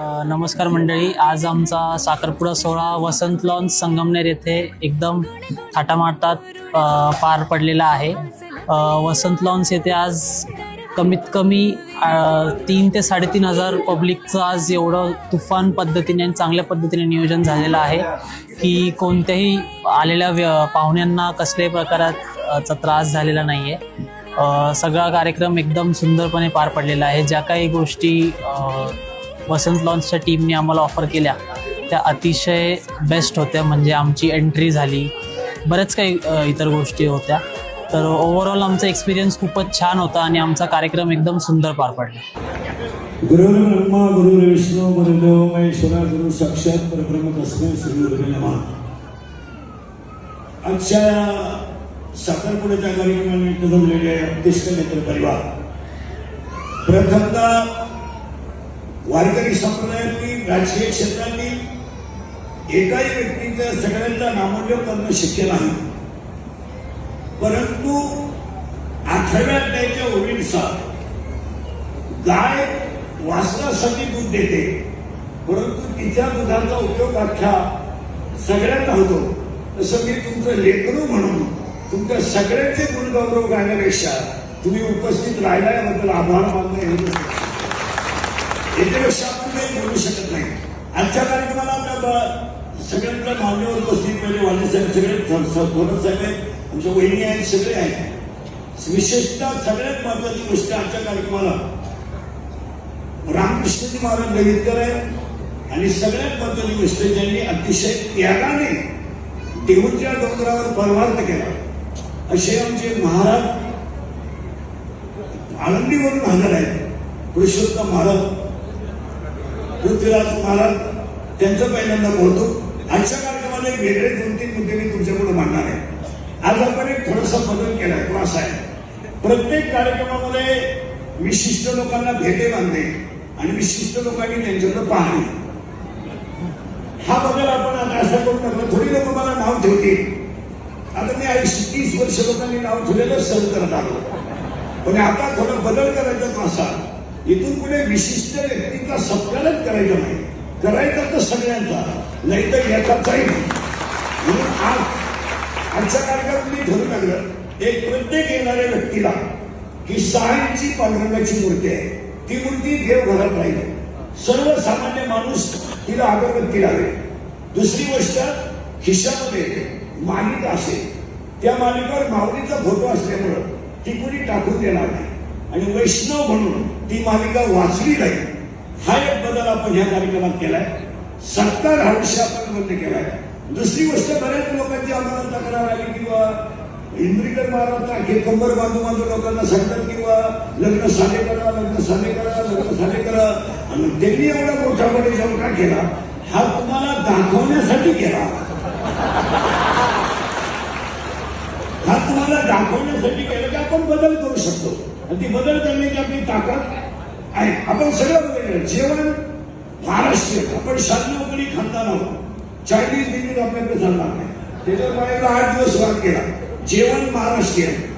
नमस्कार मंडळी. आज आमचा साखरपुडा सोहळा वसंत लॉन्स संगमनेर येथे एकदम थाटामाटात पार पडलेला आहे. वसंत लॉन्स येथे आज कमीत कमी तीन ते साडेतीन हजार पब्लिकचं आज एवढं तुफान पद्धतीने आणि चांगल्या पद्धतीने नियोजन झालेलं आहे की कोणत्याही आलेल्या व्य पाहुण्यांना कसल्याही प्रकाराचा त्रास झालेला नाही आहे सगळा कार्यक्रम एकदम सुंदरपणे पार पडलेला आहे. ज्या काही गोष्टी वसंत लॉन्सच्या टीमने आम्हाला ऑफर केल्या. त्या अतिशय बेस्ट होत्या म्हणजे आमची एंट्री झाली. बऱ्याच काही इतर गोष्टी होत्या. तर ओव्हरऑल आमचा एक्सपिरियन्स खूपच छान होता आणि आमचा कार्यक्रम एकदम सुंदर पार पडला. गुरु ब्रह्मा गुरुर्ब्रह्मा गुरुर्विष्णू गुरुदेव महेश्वरा गुरु साक्षात परब्रह्म तस्मै श्री गुरुवे आजच्या साखरपुड्याच्या कार्यक्रमानिमित्त जमलेले अतिष्ठ मित्र परिवार प्रथमतः वारकरी संप्रदायातील राजकीय क्षेत्रांनी एकाही व्यक्तीचं सगळ्यांचा नामोल्लेख करणं शक्य नाही. परंतु आठव्यात अध्यायाच्या ओळीनुसार गाय वासनासाठी दूध देते परंतु तिच्या दुधाचा उपयोग अख्ख्या सगळ्यांना होतो. तसं मी तुमचं लेकरू म्हणून तुमच्या सगळ्यांचे गुणगौरव गाण्यापेक्षा तुम्ही उपस्थित राहिल्याबद्दल आभार मानणं हे याच्यापेक्षा आपण काही बोलू शकत नाही. आजच्या कार्यक्रमाला आपल्या सगळ्यांचा मान्यवर उपस्थित म्हणजे वाले साहेब सगळे स- थोरात साहेब आहेत आमच्या वहिनी आहेत सगळे आहेत. विशेषतः सगळ्यात महत्वाची गोष्ट आजच्या कार्यक्रमाला रामकृष्णजी महाराज ललितकर आहे आणि सगळ्यात महत्वाची गोष्ट ज्यांनी अतिशय त्यागाने देऊच्या डोंगरावर परमार्थ केला असे आमचे महाराज आळंदीवरून हजर आहेत. पुरुषोत्तम महाराज पृथ्वीराज महाराज त्यांचं पहिल्यांदा बोलतो. आजच्या कार्यक्रमाला एक वेगळे दोन तीन मुद्दे मी तुमच्यापुढे मांडणार आहे. आज आपण एक थोडासा बदल केलाय तो असा आहे. प्रत्येक कार्यक्रमामध्ये विशिष्ट लोकांना भेटे बांधणे आणि विशिष्ट लोकांनी त्यांच्याकडे पाहणे. हा बदल आपण आता असा करू थोडी लोक मला नाव ठेवतील. आता मी आयुष्य तीस वर्ष लोकांनी नाव ठेवलेलं सहन करत आलो. पण आता थोडा बदल करायचा असा. इथून पुढे विशिष्ट व्यक्तीचा सत्कारच करायचा नाही. करायचा तर सगळ्यांचा. नाही तर याचाही नाही म्हणून आज आजच्या कार्यक्रमात मी ठरू लागलं एक प्रत्येक येणाऱ्या व्यक्तीला की सहायची पांडुरंगाची मूर्ती आहे. ती मूर्ती देवघरात राहील. सर्वसामान्य माणूस तिला अगरबत्ती लावेल. दुसरी गोष्ट खिशामध्ये मालिका असेल. त्या मालिकेवर माऊलीचा फोटो असल्यामुळं ती कुणी टाकून देणार नाही. आणि वैष्णव म्हणून ती मालिका वाचली जाईल हा एक बदल आपण ह्या कार्यक्रमात केलाय. सत्कार हा विषय आपण बंद केलाय. दुसरी गोष्ट बऱ्याच लोकांची आम्हाला तक्रार आली किंवा इंद्रिकर महाराज अखे कंबर बांधू बांधू लोकांना सांगतात किंवा लग्न साधे करा लग्न साधे करा लग्न साधे करा. आणि त्यांनी एवढा मोठा मोठे जाऊन का केला हा तुम्हाला दाखवण्यासाठी केला. हा तुम्हाला दाखवण्यासाठी केला की आपण बदल करू शकतो. आणि ती बदल करण्याची आपली ताकद आहे. आपण सगळं बघितलं जेवण महाराष्ट्रीयन. आपण शांतपणी खानदान आहोत चायनीज बिनीज आपल्याकडे चालणार नाही. त्याच्यावर आठ दिवस वाद केला. जेवण महाराष्ट्रीयन.